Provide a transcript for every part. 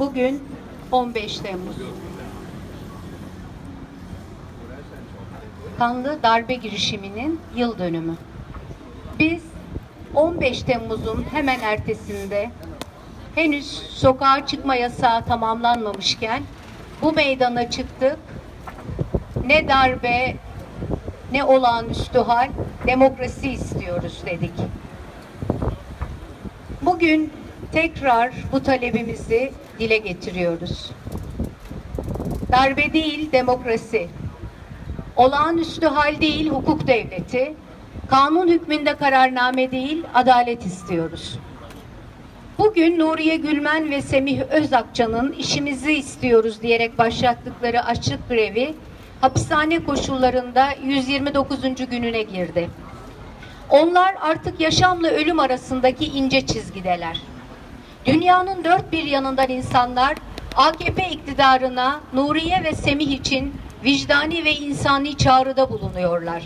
Bugün 15 Temmuz. Kanlı darbe girişiminin yıl dönümü. Biz 15 Temmuz'un hemen ertesinde henüz sokağa çıkma yasağı tamamlanmamışken bu meydana çıktık. Ne darbe ne olağanüstü hal demokrasi istiyoruz dedik. Bugün tekrar bu talebimizi dile getiriyoruz. Darbe değil demokrasi. Olağanüstü hal değil hukuk devleti. Kanun hükmünde kararname değil adalet istiyoruz. Bugün Nuriye Gülmen ve Semih Özakça'nın işimizi istiyoruz diyerek başlattıkları açlık grevi hapishane koşullarında 129. gününe girdi. Onlar artık yaşamla ölüm arasındaki ince çizgideler. Dünyanın dört bir yanından insanlar AKP iktidarına Nuriye ve Semih için vicdani ve insani çağrıda bulunuyorlar.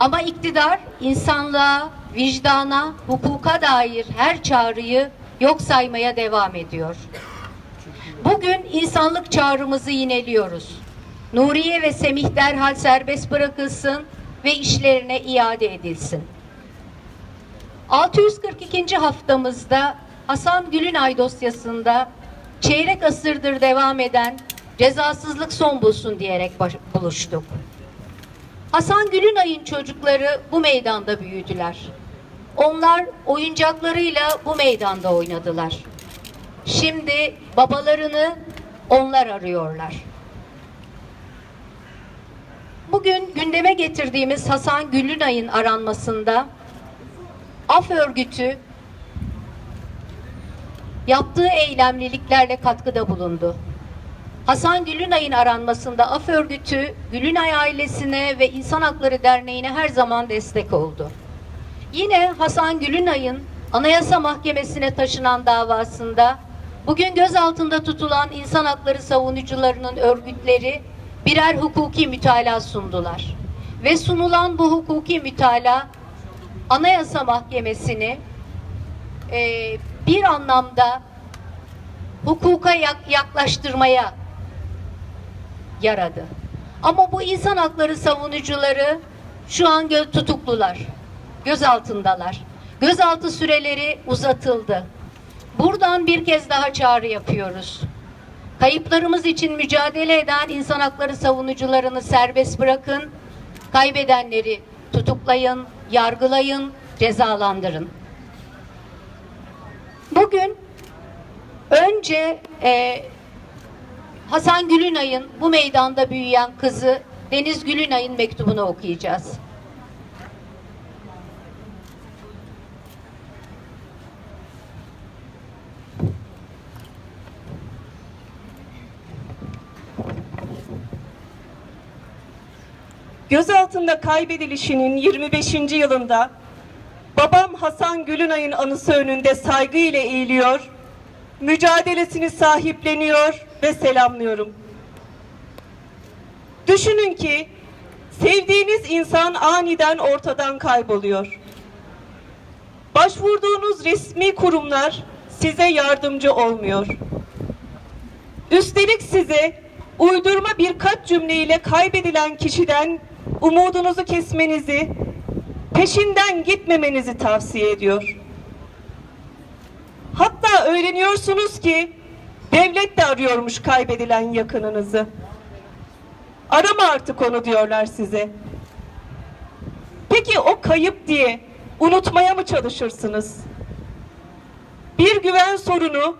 Ama iktidar insanlığa, vicdana, hukuka dair her çağrıyı yok saymaya devam ediyor. Bugün insanlık çağrımızı yineliyoruz. Nuriye ve Semih derhal serbest bırakılsın ve işlerine iade edilsin. 642. haftamızda Hasan Gülünay dosyasında çeyrek asırdır devam eden cezasızlık son bulsun diyerek buluştuk. Hasan Gülünay'ın çocukları bu meydanda büyüdüler. Onlar oyuncaklarıyla bu meydanda oynadılar. Şimdi babalarını onlar arıyorlar. Bugün gündeme getirdiğimiz Hasan Gülünay'ın aranmasında Af örgütü yaptığı eylemliliklerle katkıda bulundu. Hasan Gülünay'ın aranmasında Af örgütü Gülünay ailesine ve İnsan Hakları Derneği'ne her zaman destek oldu. Yine Hasan Gülünay'ın Anayasa Mahkemesi'ne taşınan davasında bugün gözaltında tutulan insan hakları savunucularının örgütleri birer hukuki mütalaa sundular. Ve sunulan bu hukuki mütalaa Anayasa Mahkemesi'ni e, bir anlamda hukuka yak- yaklaştırmaya yaradı. Ama bu insan hakları savunucuları şu an gö- tutuklular. Gözaltındalar. Gözaltı süreleri uzatıldı. Buradan bir kez daha çağrı yapıyoruz. Kayıplarımız için mücadele eden insan hakları savunucularını serbest bırakın. Kaybedenleri tutuklayın, yargılayın, cezalandırın. Bugün önce e, Hasan Gülünay'ın bu meydanda büyüyen kızı Deniz Gülünay'ın mektubunu okuyacağız. Gözaltında kaybedilişinin 25. yılında babam Hasan Gülünay'ın anısı önünde saygıyla eğiliyor, mücadelesini sahipleniyor ve selamlıyorum. Düşünün ki sevdiğiniz insan aniden ortadan kayboluyor. Başvurduğunuz resmi kurumlar size yardımcı olmuyor. Üstelik size uydurma birkaç cümleyle kaybedilen kişiden umudunuzu kesmenizi, peşinden gitmemenizi tavsiye ediyor. Hatta öğreniyorsunuz ki devlet de arıyormuş kaybedilen yakınınızı. Arama artık onu diyorlar size. Peki o kayıp diye unutmaya mı çalışırsınız? Bir güven sorunu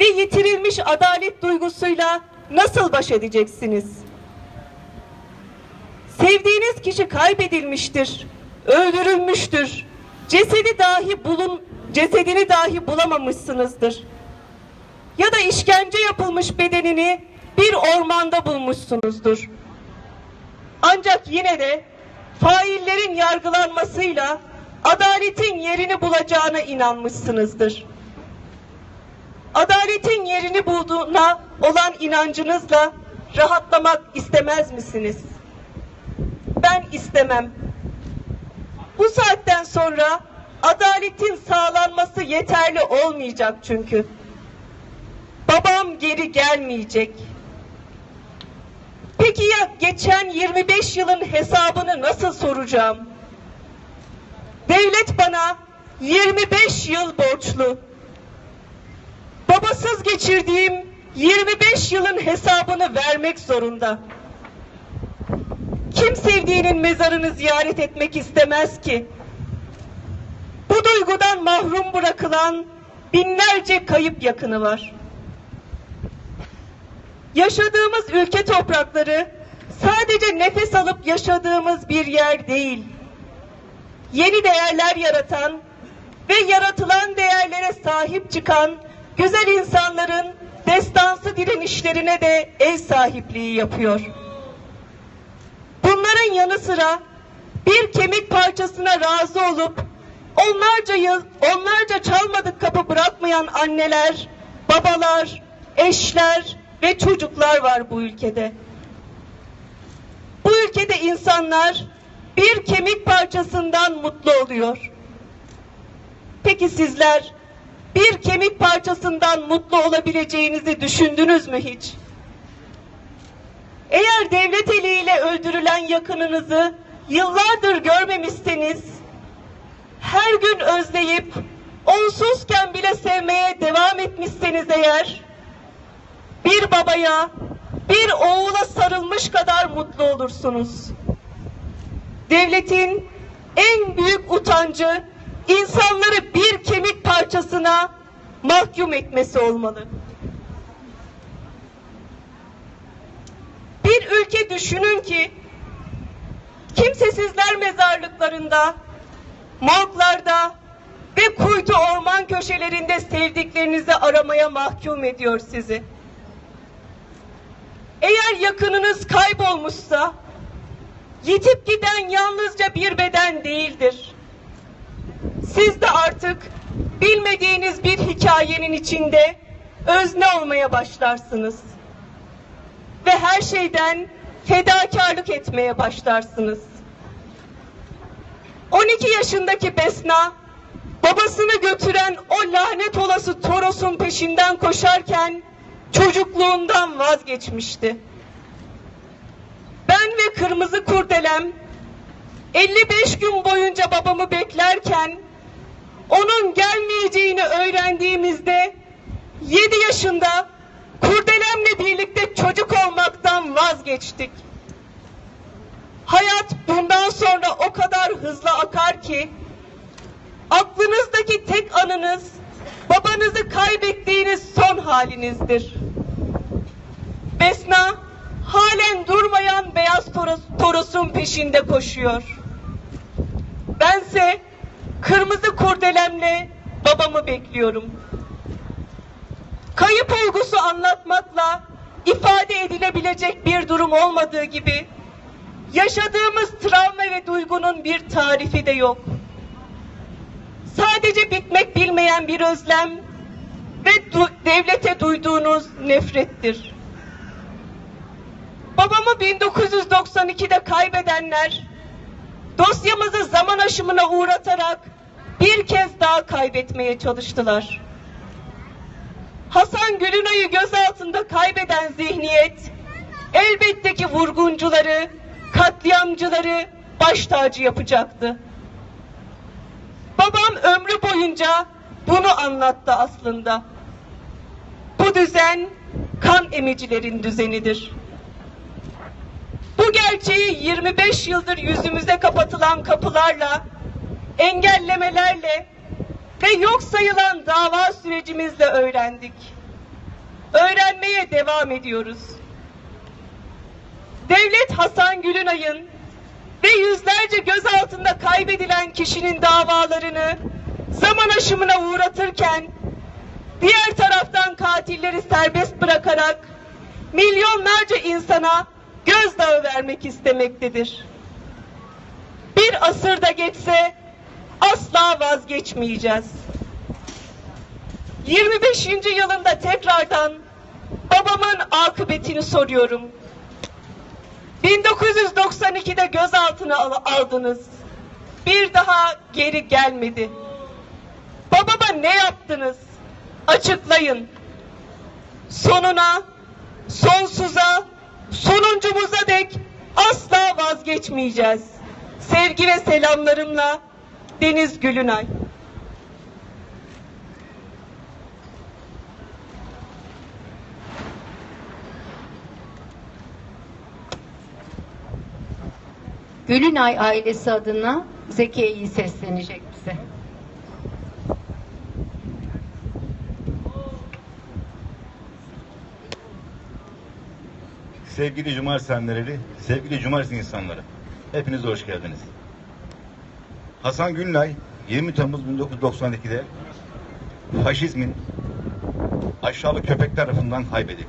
ve yitirilmiş adalet duygusuyla nasıl baş edeceksiniz? Sevdiğiniz kişi kaybedilmiştir, öldürülmüştür. Cesedi dahi bulun, cesedini dahi bulamamışsınızdır. Ya da işkence yapılmış bedenini bir ormanda bulmuşsunuzdur. Ancak yine de faillerin yargılanmasıyla adaletin yerini bulacağına inanmışsınızdır. Adaletin yerini bulduğuna olan inancınızla rahatlamak istemez misiniz? Ben istemem. Bu saatten sonra adaletin sağlanması yeterli olmayacak çünkü. babam geri gelmeyecek. Peki ya geçen 25 yılın hesabını nasıl soracağım? Devlet bana 25 yıl borçlu. Babasız geçirdiğim 25 yılın hesabını vermek zorunda. Kim sevdiğinin mezarını ziyaret etmek istemez ki? Bu duygudan mahrum bırakılan binlerce kayıp yakını var. Yaşadığımız ülke toprakları sadece nefes alıp yaşadığımız bir yer değil. Yeni değerler yaratan ve yaratılan değerlere sahip çıkan güzel insanların destansı direnişlerine de ev sahipliği yapıyor. Bunların yanı sıra bir kemik parçasına razı olup onlarca yıl onlarca çalmadık kapı bırakmayan anneler, babalar, eşler ve çocuklar var bu ülkede. Bu ülkede insanlar bir kemik parçasından mutlu oluyor. Peki sizler bir kemik parçasından mutlu olabileceğinizi düşündünüz mü hiç? Eğer devlet eliyle öldürülen yakınınızı yıllardır görmemişseniz, her gün özleyip onsuzken bile sevmeye devam etmişseniz eğer, bir babaya, bir oğula sarılmış kadar mutlu olursunuz. Devletin en büyük utancı insanları bir kemik parçasına mahkum etmesi olmalı. Bir ülke düşünün ki kimsesizler mezarlıklarında, morglarda ve kuytu orman köşelerinde sevdiklerinizi aramaya mahkum ediyor sizi. Eğer yakınınız kaybolmuşsa, yitip giden yalnızca bir beden değildir. Siz de artık bilmediğiniz bir hikayenin içinde özne olmaya başlarsınız. Ve her şeyden fedakarlık etmeye başlarsınız. 12 yaşındaki Besna, babasını götüren o lanet olası Toros'un peşinden koşarken çocukluğundan vazgeçmişti. Ben ve kırmızı kurdelem 55 gün boyunca babamı beklerken onun gelmeyeceğini öğrendiğimizde 7 yaşında birlikte çocuk olmaktan vazgeçtik. Hayat bundan sonra o kadar hızlı akar ki aklınızdaki tek anınız babanızı kaybettiğiniz son halinizdir. Besna halen durmayan beyaz toros, torosun peşinde koşuyor. Bense kırmızı kurdelemle babamı bekliyorum. Kayıp olgusu anlatmakla ifade edilebilecek bir durum olmadığı gibi yaşadığımız travma ve duygunun bir tarifi de yok. Sadece bitmek bilmeyen bir özlem ve du- devlete duyduğunuz nefrettir. Babamı 1992'de kaybedenler dosyamızı zaman aşımına uğratarak bir kez daha kaybetmeye çalıştılar. Hasan Gülünay'ı gözaltında kaybeden zihniyet elbette ki vurguncuları, katliamcıları baş tacı yapacaktı. Babam ömrü boyunca bunu anlattı aslında. Bu düzen kan emicilerin düzenidir. Bu gerçeği 25 yıldır yüzümüze kapatılan kapılarla, engellemelerle ve yok sayılan dava sürecimizle öğrendik. Öğrenmeye devam ediyoruz. Devlet Hasan Gülünay'ın ve yüzlerce gözaltında kaybedilen kişinin davalarını zaman aşımına uğratırken diğer taraftan katilleri serbest bırakarak milyonlarca insana gözdağı vermek istemektedir. Bir asırda geçse asla vazgeçmeyeceğiz. 25. yılında tekrardan babamın akıbetini soruyorum. 1992'de gözaltına al- aldınız. Bir daha geri gelmedi. Babama ne yaptınız? Açıklayın. sonuna, sonsuza, sonuncumuza dek asla vazgeçmeyeceğiz. Sevgi ve selamlarımla Deniz Gülünay. Gülünay ailesi adına Zekiye'yi seslenecek bize. Sevgili Cumartesi sevgili Cumartesi insanları, hepiniz hoş geldiniz. Hasan Günlay 20 Temmuz 1992'de faşizmin aşağılık köpek tarafından kaybedildi.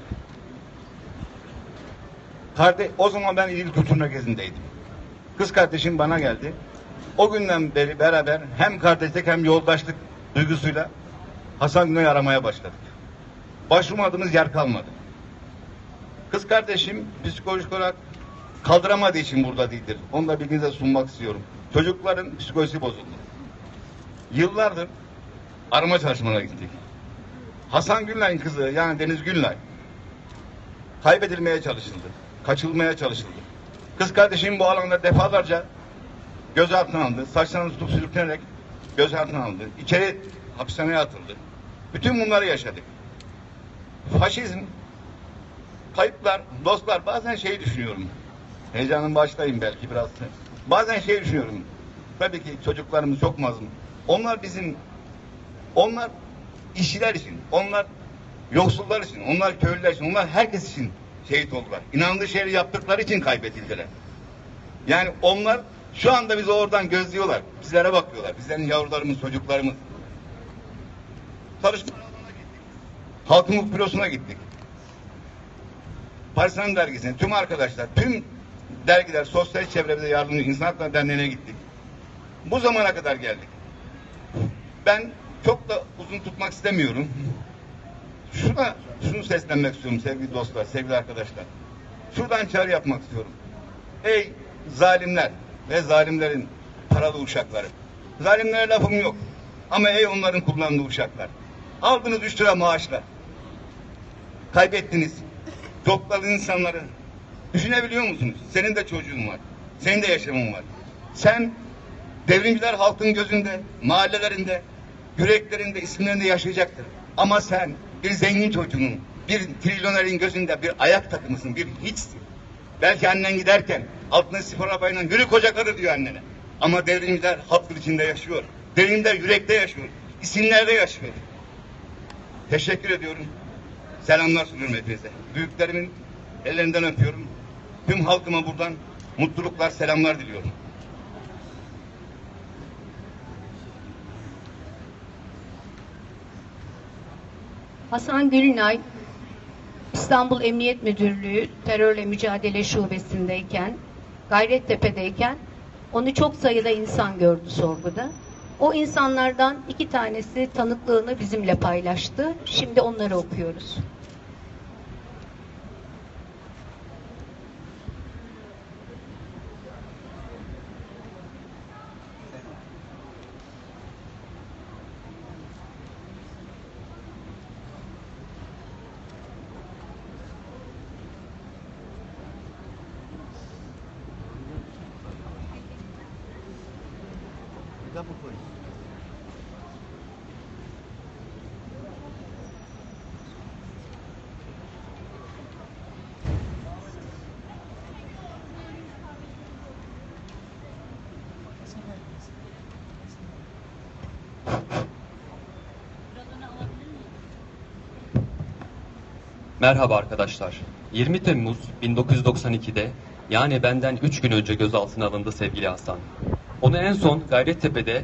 Karde, o zaman ben İdil Kültür Merkezi'ndeydim. Kız kardeşim bana geldi. O günden beri beraber hem kardeşlik hem yoldaşlık duygusuyla Hasan Günay'ı aramaya başladık. Başvurmadığımız yer kalmadı. Kız kardeşim psikolojik olarak kaldıramadığı için burada değildir. Onu da bilginize sunmak istiyorum. Çocukların psikolojisi bozuldu. Yıllardır arama çalışmalarına gittik. Hasan Günlay'ın kızı yani Deniz Günlay kaybedilmeye çalışıldı. Kaçılmaya çalışıldı. Kız kardeşim bu alanda defalarca gözaltına alındı. Saçlarını tutup sürüklenerek gözaltına alındı. İçeri hapishaneye atıldı. Bütün bunları yaşadık. Faşizm kayıplar, dostlar bazen şeyi düşünüyorum. Heyecanın başlayayım belki biraz. Bazen şey düşünüyorum. Tabii ki çocuklarımız çok mazlum. Onlar bizim, onlar işçiler için, onlar yoksullar için, onlar köylüler için, onlar herkes için şehit oldular. İnandığı şeyleri yaptıkları için kaybedildiler. Yani onlar şu anda bizi oradan gözlüyorlar. Bizlere bakıyorlar. Bizlerin yavrularımız, çocuklarımız. Çalışma alanına gittik. Halkın Bürosu'na gittik. Partisan dergisine, tüm arkadaşlar, tüm dergiler, sosyal çevremizde yardımcı İnsan Hakları Derneği'ne gittik. Bu zamana kadar geldik. Ben çok da uzun tutmak istemiyorum. Şuna, şunu seslenmek istiyorum sevgili dostlar, sevgili arkadaşlar. Şuradan çağrı yapmak istiyorum. Ey zalimler ve zalimlerin paralı uşakları. Zalimlere lafım yok. Ama ey onların kullandığı uşaklar. Aldınız üç lira maaşla. Kaybettiniz. Topladığınız insanları. Düşünebiliyor musunuz? Senin de çocuğun var. Senin de yaşamın var. Sen devrimciler halkın gözünde, mahallelerinde, yüreklerinde, isimlerinde yaşayacaktır. Ama sen bir zengin çocuğunun, bir trilyonerin gözünde bir ayak takımısın, bir hiçsin. Belki annen giderken altına spor arabayla yürü koca karı diyor annene. Ama devrimciler halkın içinde yaşıyor. Devrimciler yürekte yaşıyor. İsimlerde yaşıyor. Teşekkür ediyorum. Selamlar sunuyorum hepinize. Büyüklerimin ellerinden öpüyorum. Tüm halkıma buradan mutluluklar, selamlar diliyorum. Hasan Gülnay İstanbul Emniyet Müdürlüğü Terörle Mücadele Şubesi'ndeyken, Gayrettepe'deyken onu çok sayıda insan gördü sorguda. O insanlardan iki tanesi tanıklığını bizimle paylaştı. Şimdi onları okuyoruz. Merhaba arkadaşlar. 20 Temmuz 1992'de yani benden 3 gün önce gözaltına alındı sevgili Hasan. Onu en son Gayrettepe'de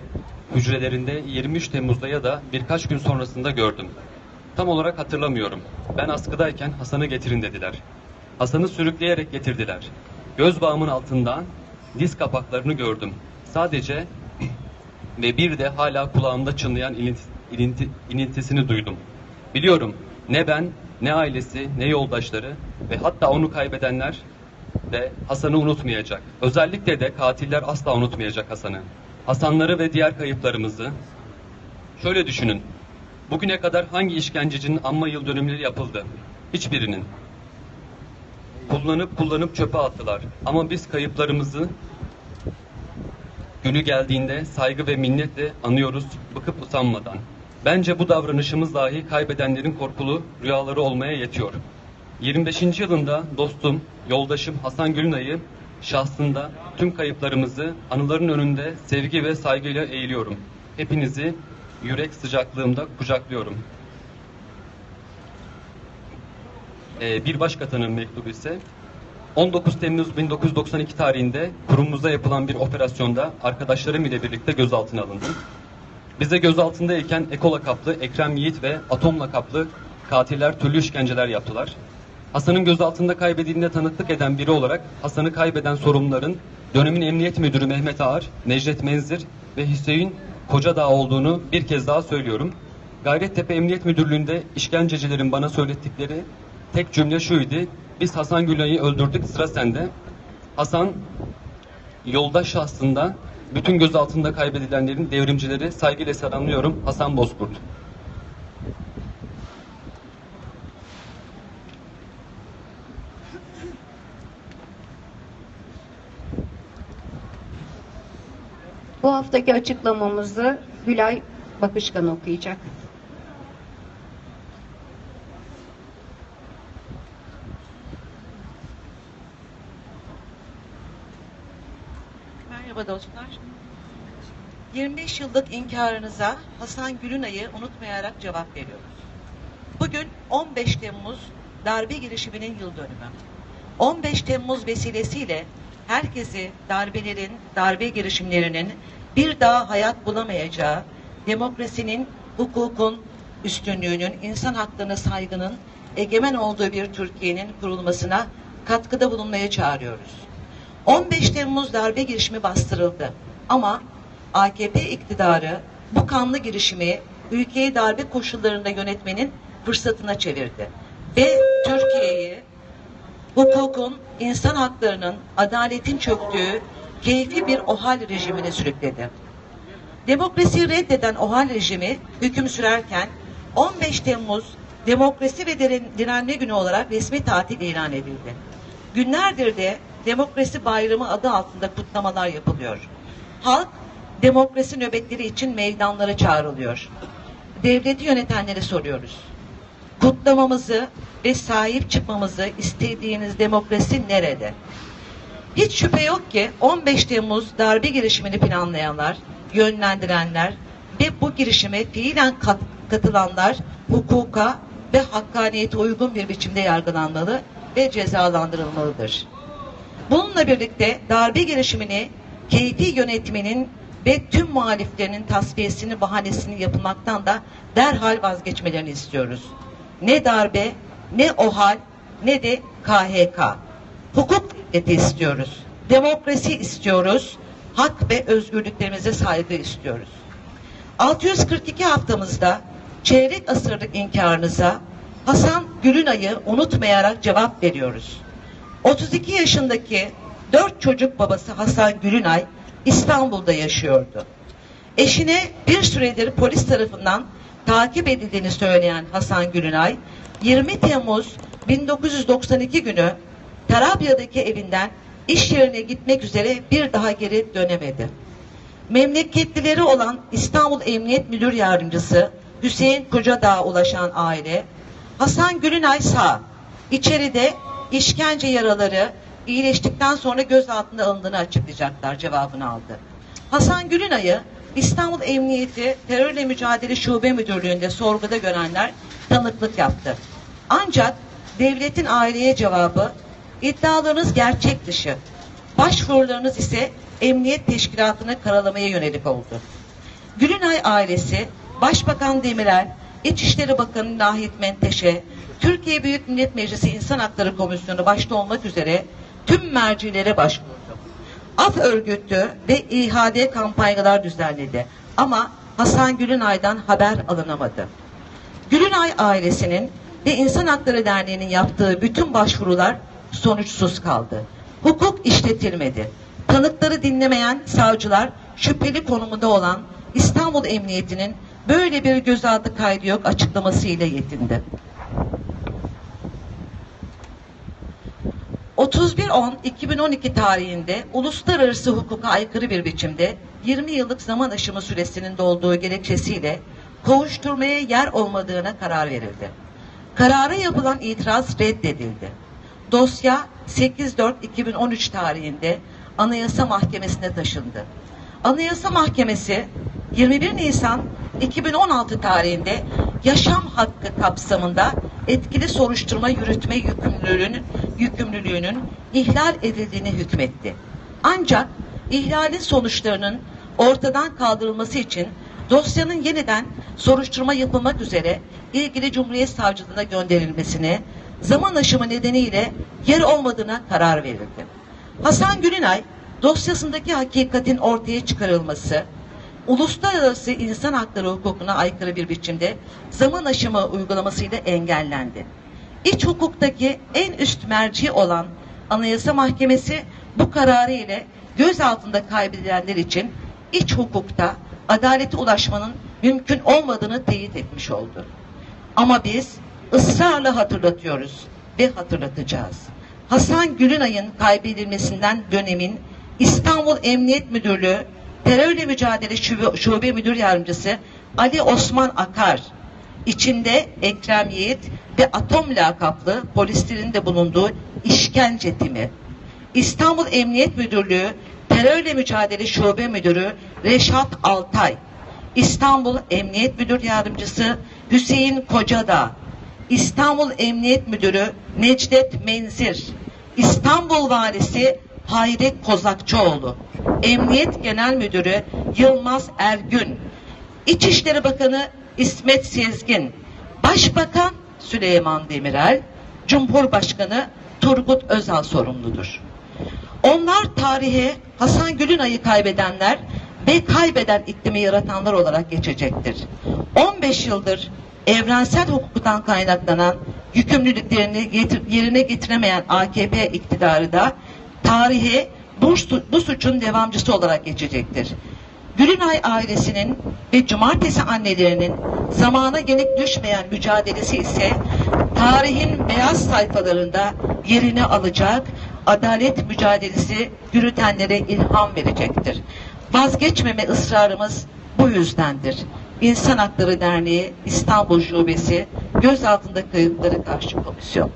hücrelerinde 23 Temmuz'da ya da birkaç gün sonrasında gördüm. Tam olarak hatırlamıyorum. Ben askıdayken Hasan'ı getirin dediler. Hasan'ı sürükleyerek getirdiler. Göz bağımın altından diz kapaklarını gördüm. Sadece ve bir de hala kulağımda çınlayan ilinti, ilinti, inintisini duydum. Biliyorum ne ben, ne ailesi, ne yoldaşları ve hatta onu kaybedenler de Hasan'ı unutmayacak. Özellikle de katiller asla unutmayacak Hasan'ı. Hasanları ve diğer kayıplarımızı şöyle düşünün. Bugüne kadar hangi işkencecinin anma yıl dönümleri yapıldı? Hiçbirinin. Kullanıp kullanıp çöpe attılar. Ama biz kayıplarımızı günü geldiğinde saygı ve minnetle anıyoruz bıkıp usanmadan. Bence bu davranışımız dahi kaybedenlerin korkulu rüyaları olmaya yetiyor. 25. yılında dostum, yoldaşım Hasan Gülnay'ı şahsında tüm kayıplarımızı anıların önünde sevgi ve saygıyla eğiliyorum. Hepinizi yürek sıcaklığımda kucaklıyorum. Ee, bir başkatanın mektubu ise 19 Temmuz 1992 tarihinde kurumumuzda yapılan bir operasyonda arkadaşlarım ile birlikte gözaltına alındım. Bize gözaltındayken Ekola kaplı Ekrem Yiğit ve Atomla kaplı katiller türlü işkenceler yaptılar. Hasan'ın gözaltında kaybedildiğinde tanıklık eden biri olarak Hasan'ı kaybeden sorumluların dönemin Emniyet Müdürü Mehmet Ağar, Necdet Menzir ve Hüseyin Kocadağ olduğunu bir kez daha söylüyorum. Gayrettepe Emniyet Müdürlüğü'nde işkencecilerin bana söylettikleri tek cümle şuydu. Biz Hasan Gülay'ı öldürdük sıra sende. Hasan yoldaş şahsında bütün gözaltında kaybedilenlerin devrimcileri saygıyla selamlıyorum. Hasan Bozkurt. Bu haftaki açıklamamızı Gülay Bakışkan okuyacak. Merhaba dostlar. 25 yıllık inkarınıza Hasan Gülünay'ı unutmayarak cevap veriyoruz. Bugün 15 Temmuz darbe girişiminin yıl dönümü. 15 Temmuz vesilesiyle herkesi darbelerin, darbe girişimlerinin bir daha hayat bulamayacağı, demokrasinin, hukukun üstünlüğünün, insan haklarına saygının egemen olduğu bir Türkiye'nin kurulmasına katkıda bulunmaya çağırıyoruz. 15 Temmuz darbe girişimi bastırıldı. Ama AKP iktidarı bu kanlı girişimi ülkeyi darbe koşullarında yönetmenin fırsatına çevirdi. Ve Türkiye'yi hukukun, insan haklarının, adaletin çöktüğü keyfi bir OHAL rejimine sürükledi. Demokrasiyi reddeden OHAL rejimi hüküm sürerken 15 Temmuz Demokrasi ve Diren- Direnme Günü olarak resmi tatil ilan edildi. Günlerdir de Demokrasi Bayramı adı altında kutlamalar yapılıyor. Halk demokrasi nöbetleri için meydanlara çağrılıyor. Devleti yönetenlere soruyoruz. Kutlamamızı ve sahip çıkmamızı istediğiniz demokrasi nerede? Hiç şüphe yok ki 15 Temmuz darbe girişimini planlayanlar, yönlendirenler ve bu girişime fiilen kat- katılanlar hukuka ve hakkaniyete uygun bir biçimde yargılanmalı ve cezalandırılmalıdır. Bununla birlikte darbe girişimini keyfi yönetiminin ve tüm muhaliflerinin tasfiyesini bahanesini yapılmaktan da derhal vazgeçmelerini istiyoruz. Ne darbe, ne OHAL, ne de KHK. Hukuk devleti istiyoruz. Demokrasi istiyoruz. Hak ve özgürlüklerimize saygı istiyoruz. 642 haftamızda çeyrek asırlık inkarınıza Hasan Gülünay'ı unutmayarak cevap veriyoruz. 32 yaşındaki 4 çocuk babası Hasan Gülünay İstanbul'da yaşıyordu. Eşine bir süredir polis tarafından takip edildiğini söyleyen Hasan Gülünay 20 Temmuz 1992 günü Tarabya'daki evinden iş yerine gitmek üzere bir daha geri dönemedi. Memleketlileri olan İstanbul Emniyet Müdür Yardımcısı Hüseyin Kocadağ'a ulaşan aile Hasan Gülünay sağ. İçeride işkence yaraları iyileştikten sonra gözaltına alındığını açıklayacaklar cevabını aldı. Hasan Gülünay'ı İstanbul Emniyeti Terörle Mücadele Şube Müdürlüğü'nde sorguda görenler tanıklık yaptı. Ancak devletin aileye cevabı iddialarınız gerçek dışı. Başvurularınız ise emniyet teşkilatını karalamaya yönelik oldu. Gülünay ailesi, Başbakan Demirel, İçişleri Bakanı Nahit Menteşe, Türkiye Büyük Millet Meclisi İnsan Hakları Komisyonu başta olmak üzere tüm mercilere başvurdu. Af örgütü ve İHAD kampanyalar düzenledi. Ama Hasan Gülünay'dan haber alınamadı. Gülünay ailesinin ve İnsan Hakları Derneği'nin yaptığı bütün başvurular sonuçsuz kaldı. Hukuk işletilmedi. Tanıkları dinlemeyen savcılar şüpheli konumunda olan İstanbul Emniyeti'nin böyle bir gözaltı kaydı yok açıklamasıyla yetindi. 31.10.2012 tarihinde uluslararası hukuka aykırı bir biçimde 20 yıllık zaman aşımı süresinin dolduğu gerekçesiyle kovuşturmaya yer olmadığına karar verildi. Karara yapılan itiraz reddedildi. Dosya 8.4.2013 tarihinde Anayasa Mahkemesi'ne taşındı. Anayasa Mahkemesi 21 Nisan 2016 tarihinde yaşam hakkı kapsamında etkili soruşturma yürütme yükümlülüğünün, yükümlülüğünün ihlal edildiğini hükmetti. Ancak ihlalin sonuçlarının ortadan kaldırılması için dosyanın yeniden soruşturma yapılmak üzere ilgili Cumhuriyet Savcılığına gönderilmesine zaman aşımı nedeniyle yer olmadığına karar verildi. Hasan Gülünay dosyasındaki hakikatin ortaya çıkarılması, uluslararası insan hakları hukukuna aykırı bir biçimde zaman aşımı uygulamasıyla engellendi. İç hukuktaki en üst merci olan Anayasa Mahkemesi bu kararı ile gözaltında kaybedilenler için iç hukukta adalete ulaşmanın mümkün olmadığını teyit etmiş oldu. Ama biz ısrarla hatırlatıyoruz ve hatırlatacağız. Hasan Gülünay'ın kaybedilmesinden dönemin İstanbul Emniyet Müdürlüğü Terörle Mücadele Şube, Şube Müdür Yardımcısı Ali Osman Akar, içinde Ekrem Yiğit ve Atom lakaplı polislerin de bulunduğu işkence timi, İstanbul Emniyet Müdürlüğü Terörle Mücadele Şube Müdürü Reşat Altay, İstanbul Emniyet Müdür Yardımcısı Hüseyin Kocadağ, İstanbul Emniyet Müdürü Necdet Menzir, İstanbul Valisi Hayret Kozakçıoğlu, Emniyet Genel Müdürü Yılmaz Ergün, İçişleri Bakanı İsmet Sezgin, Başbakan Süleyman Demirel, Cumhurbaşkanı Turgut Özal sorumludur. Onlar tarihe Hasan Gülünay'ı kaybedenler ve kaybeden iklimi yaratanlar olarak geçecektir. 15 yıldır evrensel hukuktan kaynaklanan yükümlülüklerini yerine getiremeyen AKP iktidarı da tarihe bu, bu suçun devamcısı olarak geçecektir. Gülünay ailesinin ve cumartesi annelerinin zamana yenik düşmeyen mücadelesi ise tarihin beyaz sayfalarında yerini alacak, adalet mücadelesi yürütenlere ilham verecektir. Vazgeçmeme ısrarımız bu yüzdendir. İnsan Hakları Derneği İstanbul Şubesi gözaltında kayıpları karşı komisyon.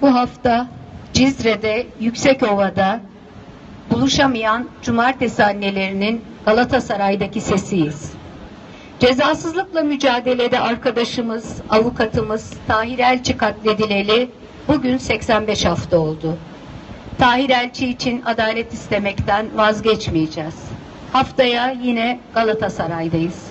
Bu hafta Cizre'de, Yüksekova'da buluşamayan cumartesi annelerinin Galatasaray'daki sesiyiz. Cezasızlıkla mücadelede arkadaşımız, avukatımız Tahir Elçi katledileli bugün 85 hafta oldu. Tahir Elçi için adalet istemekten vazgeçmeyeceğiz. Haftaya yine Galatasaray'dayız.